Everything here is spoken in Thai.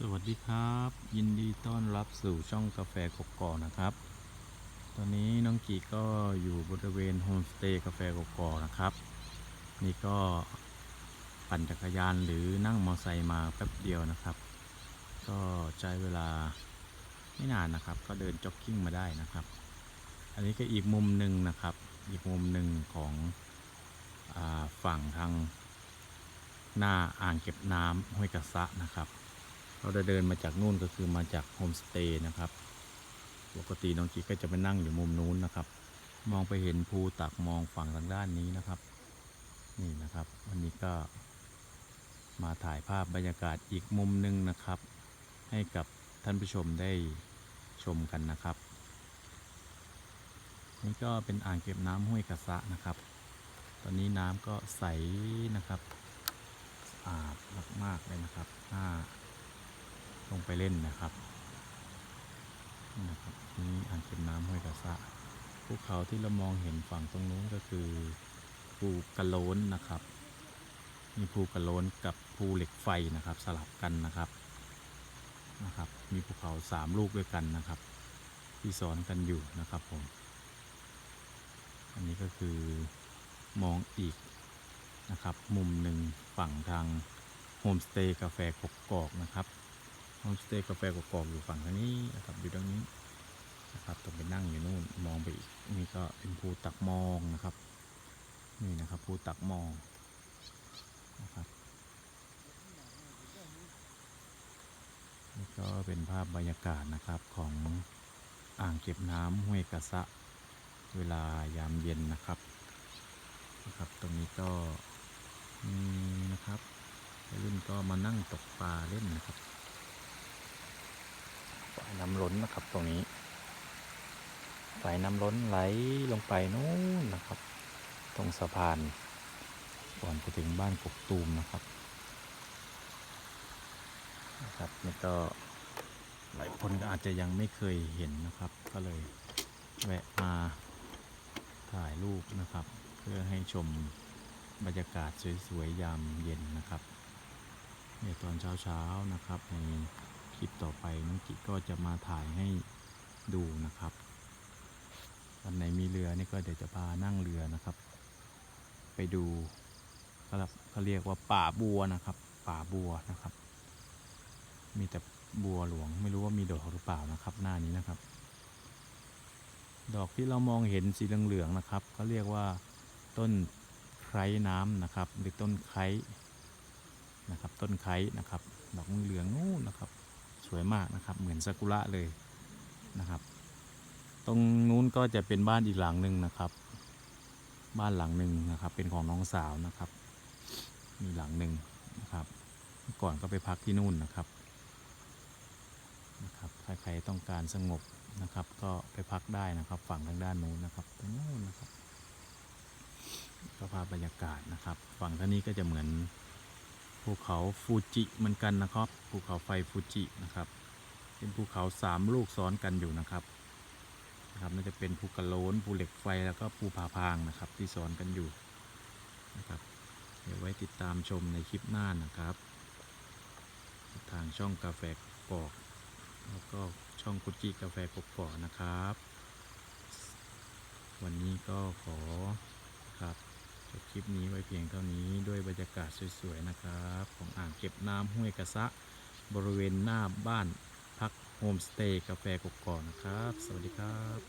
สวัสดีครับ ยินดีต้อนรับสู่ช่องกาแฟกกอกนะครับ ตอนนี้น้องกีก็อยู่บริเวณโฮมสเตย์กาแฟกกอกนะครับ นี่ก็ปั่นจักรยานหรือนั่งมอเตอร์ไซค์มาแป๊บเดียวนะครับ ก็ใช้เวลาไม่นานนะครับ ก็เดินจ็อกกิ้งมาได้นะครับ อันนี้ก็อีกมุมหนึ่งนะครับ อีกมุมหนึ่งของอฝั่งทางหน้าอ่างเก็บน้ำห้วยกระซะนะครับ เราได้เดินมาจากนู่นก็คือมาจากโฮมสเตย์นะครับ ปกติน้องกีก็จะไปนั่งอยู่มุมนู้นนะครับ มองไปเห็นภูตักมองฝั่งทางด้านนี้นะครับ นี่นะครับวันนี้ก็มาถ่ายภาพบรรยากาศอีกมุมหนึ่งนะครับ ให้กับท่านผู้ชมได้ชมกันนะครับ นี่ก็เป็นอ่างเก็บน้ำห้วยกระซะนะครับ ตอนนี้น้ำก็ใสนะครับสะอาดมากๆเลยนะครับน่า ลงไปเล่นนะครับนี่นะครับนี่อ่างเก็บน้ำห้วยกระซะภูเขาที่เรามองเห็นฝั่งตรงนู้นก็คือภูกระโล้นนะครับ มีภูกระโล้นกับภูเหล็กไฟนะครับสลับกันนะครับนะครับ มีภูเขาสามลูกด้วยกันนะครับ ที่ซ้อนกันอยู่นะครับผมอันนี้ก็คือมองอีกนะครับ มุมหนึ่งฝั่งทางโฮมสเตย์กาแฟกกอกนะครับ โฮมสเตย์กาแฟกกอกอยู่ฝั่งทางนี้นะครับอยู่ตรงนี้นะครับต้องไปนั่งอยู่นู่นมองไปอีกนี่ก็เป็นภูตักมองนะครับนี่นะครับภูตักมองนะครับนี่ก็เป็นภาพบรรยากาศนะครับของอ่างเก็บน้ำห้วยกระซะเวลายามเย็นนะครับนะครับ ตรงนี้ก็มีนะครับวัยรุ่นก็มานั่งตกปลาเล่นนะครับ น้ำล้นนะครับตรงนี้ฝายน้ำล้นไหลลงไปนู้นนะครับ ตรงสะพานก่อนจะถึงบ้านกกตูมนะครับนะครับนี่ก็หลายคนก็อาจจะยังไม่เคยเห็นนะครับ ก็เลยแวะมาถ่ายรูปนะครับ เพื่อให้ชมบรรยากาศสวยๆยามเย็นนะครับในตอนเช้าๆนะครับใน คลิปต่อไปน้องกิก็จะมาถ่ายให้ดูนะครับวันไหนมีเรือนี่ก็เดี๋ยวจะพานั่งเรือนะครับ ไปดูเขาเรียกว่าป่าบัวนะครับ ป่าบัวนะครับ มีแต่บัวหลวงไม่รู้ว่ามีดอกหรือเปล่านะครับ หน้านี้นะครับ ดอกที่เรามองเห็นสีเหลืองๆนะครับเขาเรียกว่าต้นไคร้น้ำนะครับ หรือต้นไคร้นะครับ ต้นไคร้นะครับ ดอกเหลืองนู่นนะครับ วยมากนะครับ เหมือนซากุระเลยนะครับ ตรงนู้นก็จะเป็นบ้านอีกหลังหนึ่งนะครับ บ้านหลังหนึ่งนะครับ เป็นของน้องสาวนะครับ มีหลังหนึ่งนะครับก่อนก็ไปพักที่นู่นนะครับนะครับใครๆต้องการสงบนะครับ ก็ไปพักได้นะครับ ฝั่งทางด้านนู้นนะครับตรงนู้นนะครับก็ภาพบรรยากาศนะครับ ฝั่งท่านี้ก็จะเหมือน ภูเขาฟูจิเหมือนกันนะครับ ภูเขาไฟฟูจินะครับ เป็นภูเขาสามลูกซ้อนกันอยู่นะครับนะครับน่าจะเป็นภูกระโลนภูเหล็กไฟแล้วก็ภูผาพางนะครับ ที่ซ้อนกันอยู่นะครับ เดี๋ยวไว้ติดตามชมในคลิปหน้านะครับ ทางช่องกาแฟกอกแล้วก็ช่องกุจิกาแฟกกอกนะครับ วันนี้ก็ขอครับ คลิปนี้ไว้เพียงเท่านี้ด้วยบรรยากาศสวยๆนะครับ ของอ่างเก็บน้ำห้วยกระซะ บริเวณหน้าบ้านพักโฮมสเตย์กาแฟกกอกนะครับ สวัสดีครับ